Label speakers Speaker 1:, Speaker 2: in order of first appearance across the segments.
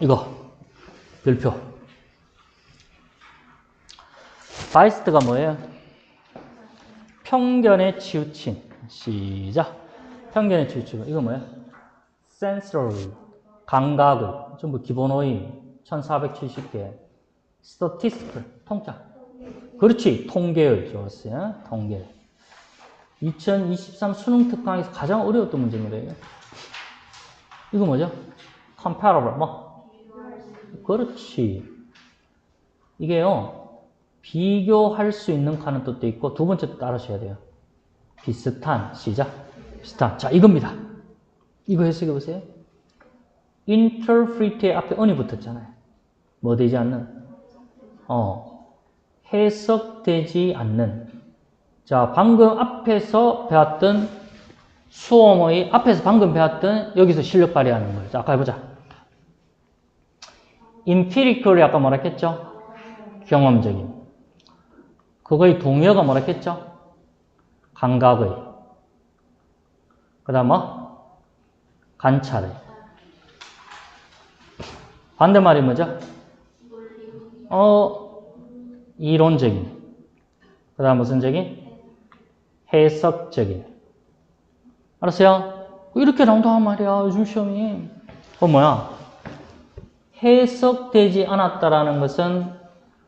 Speaker 1: 이거 별표. 바이스트가 뭐예요? 편견에 치우친. 시작. 편견에 치우치고 이거 뭐야? sensory 감각의 전부 기본 어휘 1470개 statistical 통짜 그렇지 통계의 좋았어요 통계 2023 수능 특강에서 가장 어려웠던 문제입니다 이거, 이거 뭐죠? comparable 뭐 그렇지. 이게요 비교할 수 있는 하는 뜻도 있고 두 번째 뜻 알아셔야 돼요. 비슷한 시작. 비슷한. 자 이겁니다. 이거 해석해 보세요. interpret의 앞에 on이 붙었잖아요. 뭐 되지 않는? 어 해석되지 않는. 자 방금 앞에서 배웠던 수험의 앞에서 방금 배웠던 여기서 실력 발휘하는 거예요 자 아까 해보자 empirical이 아까 뭐라 했겠죠 경험적인 그거의 동의어가 뭐라 했겠죠 감각의 그 다음 뭐? 관찰의. 반대말이 뭐죠? 어, 이론적인. 그 다음 무슨 적인? 해석적인. 알았어요? 이렇게 나온단 말이야, 요즘 시험이. 어, 뭐야? 해석되지 않았다라는 것은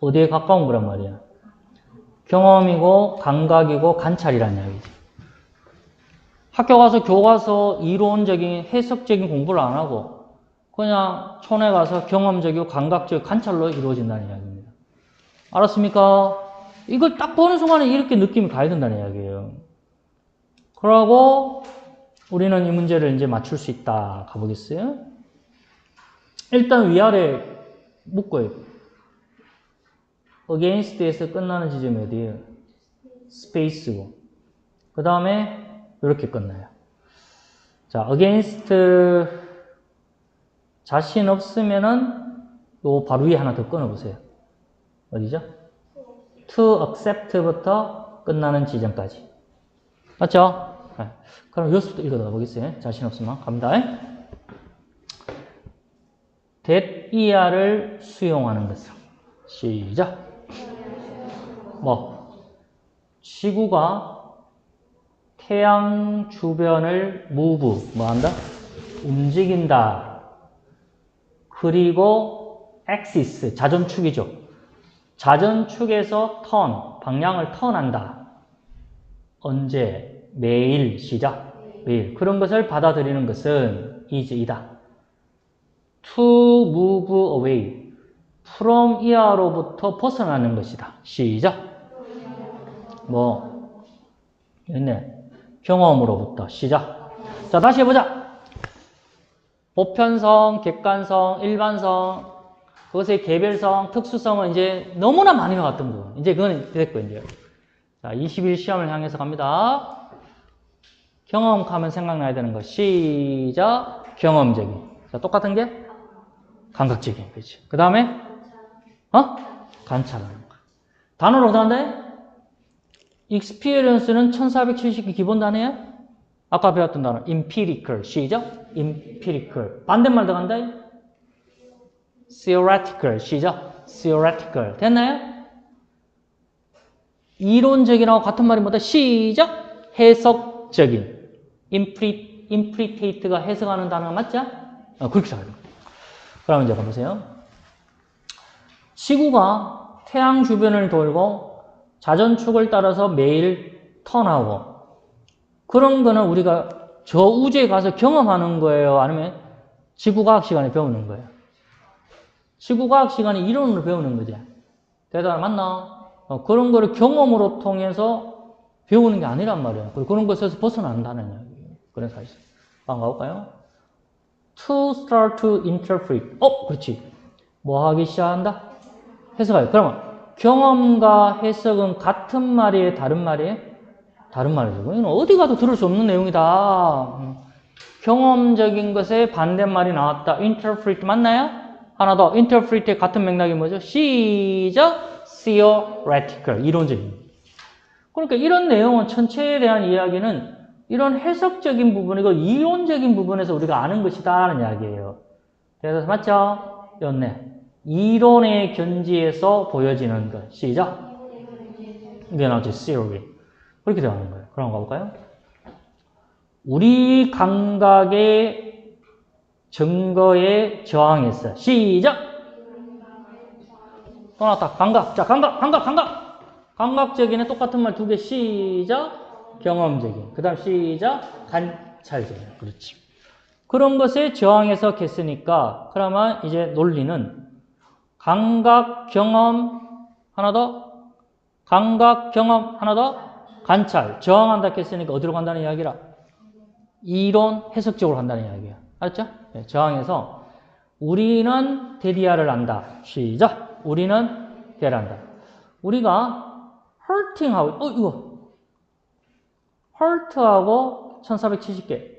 Speaker 1: 어디에 가까운 거란 말이야? 경험이고, 감각이고, 관찰이란 이야기지. 학교 가서 교과서 이론적인 해석적인 공부를 안 하고 그냥 촌에 가서 경험적이고 감각적 관찰로 이루어진다는 이야기입니다. 알았습니까? 이걸 딱 보는 순간에 이렇게 느낌이 가야 된다는 이야기예요. 그러고 우리는 이 문제를 이제 맞출 수 있다. 가보겠어요? 일단 위아래 묶어요. against에서 끝나는 지점이 어디예요? 스페이스고. 그 다음에 이렇게 끝나요. 자, against 자신 없으면은 요 바로 위에 하나 더 끊어보세요. 어디죠? to accept부터 끝나는 지점까지. 맞죠? 네. 그럼 여기서부터 읽어가 보겠어요. 자신 없으면 갑니다. That ER을 수용하는 것은 시작. 뭐 지구가 태양 주변을 move, 뭐 한다? 움직인다. 그리고 axis, 자전축이죠. 자전축에서 turn, 방향을 턴한다. 언제? 매일, 시작. 매일. 그런 것을 받아들이는 것은 is, 이다. To move away, from ear로부터 벗어나는 것이다. 시작. 뭐, 있네. 경험으로부터 시작. 자, 다시 해보자. 보편성, 객관성, 일반성, 그것의 개별성, 특수성은 이제 너무나 많이 나왔던 거. 이제 그건 됐고, 이제. 자, 21 시험을 향해서 갑니다. 경험하면 생각나야 되는 거. 시작. 경험적인. 자, 똑같은 게? 감각적인. 그렇지. 그 다음에, 어? 관찰하는 거. 단어로 어떤데? experience는 1470개 기본 단어야? 아까 배웠던 단어 empirical 시작 empirical 반대말 들어간다 theoretical 시작 theoretical 됐나요? 이론적이라고 같은 말이 뭐다? 시작 해석적인 impli, implitate가 해석하는 단어가 맞죠? 어, 그렇게 생각해요 그럼 이제 가보세요 지구가 태양 주변을 돌고 자전축을 따라서 매일 턴하고 그런 거는 우리가 저 우주에 가서 경험하는 거예요? 아니면 지구과학 시간에 배우는 거예요? 지구과학 시간에 이론으로 배우는 거지. 대답 맞나? 어, 그런 거를 경험으로 통해서 배우는 게 아니란 말이에요. 그런 것에서 벗어난다는 이야기예요. 그런 사실. 한번 가볼까요? To start to interpret. 어, 그렇지. 뭐 하기 시작한다? 해석하요. 그러면 경험과 해석은 같은 말이에요? 다른 말이에요? 다른 말이죠. 이건 어디 가도 들을 수 없는 내용이다. 음. 경험적인 것에 반대말이 나왔다. interpret 맞나요? 하나 더. interpret의 같은 맥락이 뭐죠? 시작. theoretical. 이론적인. 그러니까 이런 내용은 전체에 대한 이야기는 이런 해석적인 부분이고 이론적인 부분에서 우리가 아는 것이다. 하는 이야기예요. 그래서 맞죠? 연내. 이론의 견지에서 보여지는 것. 시작. 이게 나오지, theory. 그렇게 되는 거예요. 그럼 가볼까요? 우리 감각의 증거에 저항했어. 시작! 또 나왔다. 감각. 자, 감각, 감각, 감각! 감각적인에 똑같은 말 두 개. 시작! 경험적인. 그 다음 시작! 관찰적인. 그렇지. 그런 것에 저항해서 했으니까, 그러면 이제 논리는 감각, 경험, 하나 더, 감각, 경험, 하나 더, 관찰, 저항한다 했으니까 어디로 간다는 이야기라? 이론, 해석적으로 간다는 이야기야. 알았죠? 네, 저항해서 우리는 데리아를 안다. 시작. 우리는 안다. 우리가 헐팅하고, 어, 이거. 헐트하고 1470개.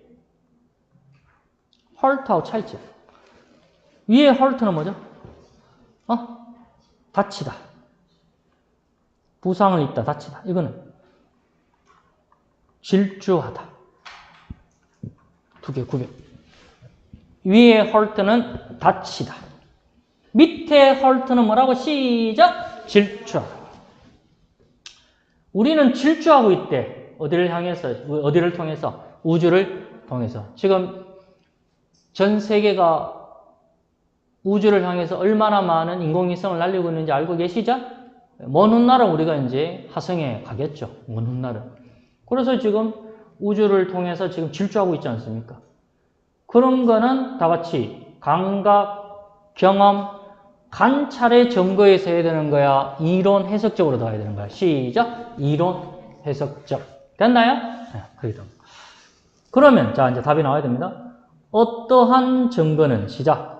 Speaker 1: 헐트하고 차이점. 위에 헐트는 뭐죠? 어? 다치다. 부상을 입다, 다치다. 이거는 질주하다. 두 개 구별. 위에 헐트는 다치다. 밑에 헐트는 뭐라고? 시작! 질주하다. 우리는 질주하고 있대. 어디를 향해서, 어디를 통해서? 우주를 통해서. 지금 전 세계가 우주를 향해서 얼마나 많은 인공위성을 날리고 있는지 알고 계시죠? 먼 훗날은 우리가 이제 화성에 가겠죠. 먼 훗날은. 그래서 지금 우주를 통해서 지금 질주하고 있지 않습니까? 그런 거는 다 같이 감각, 경험, 관찰의 증거에서 해야 되는 거야? 이론 해석적으로 더 해야 되는 거야? 시작! 이론 해석적. 됐나요? 네, 됩니다. 그러면, 자, 이제 답이 나와야 됩니다. 어떠한 증거는, 시작.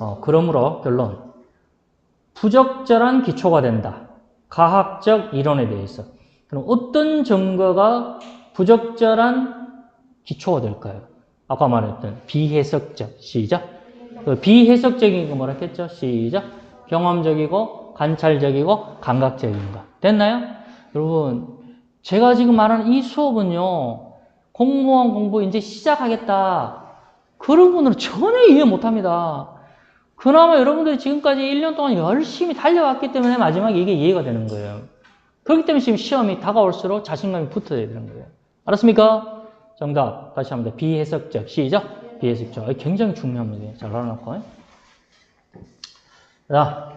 Speaker 1: 어, 그러므로 결론. 부적절한 기초가 된다. 과학적 이론에 대해서. 그럼 어떤 증거가 부적절한 기초가 될까요? 아까 말했던 비해석적. 시작. 그 비해석적인 거 뭐라 했죠? 시작. 경험적이고 관찰적이고 감각적인 거. 됐나요? 여러분, 제가 지금 말하는 이 수업은요. 공무원 공부 이제 시작하겠다. 그런 분들은 전혀 이해 못 합니다. 그나마 여러분들이 지금까지 1년 동안 열심히 달려왔기 때문에 마지막에 이게 이해가 되는 거예요. 그렇기 때문에 지금 시험이 다가올수록 자신감이 붙어야 되는 거예요. 알았습니까? 정답. 다시 한번 더. 비해석적. 시작. 비해석적. 굉장히 중요한 문제예요. 잘 알아놓고. 자.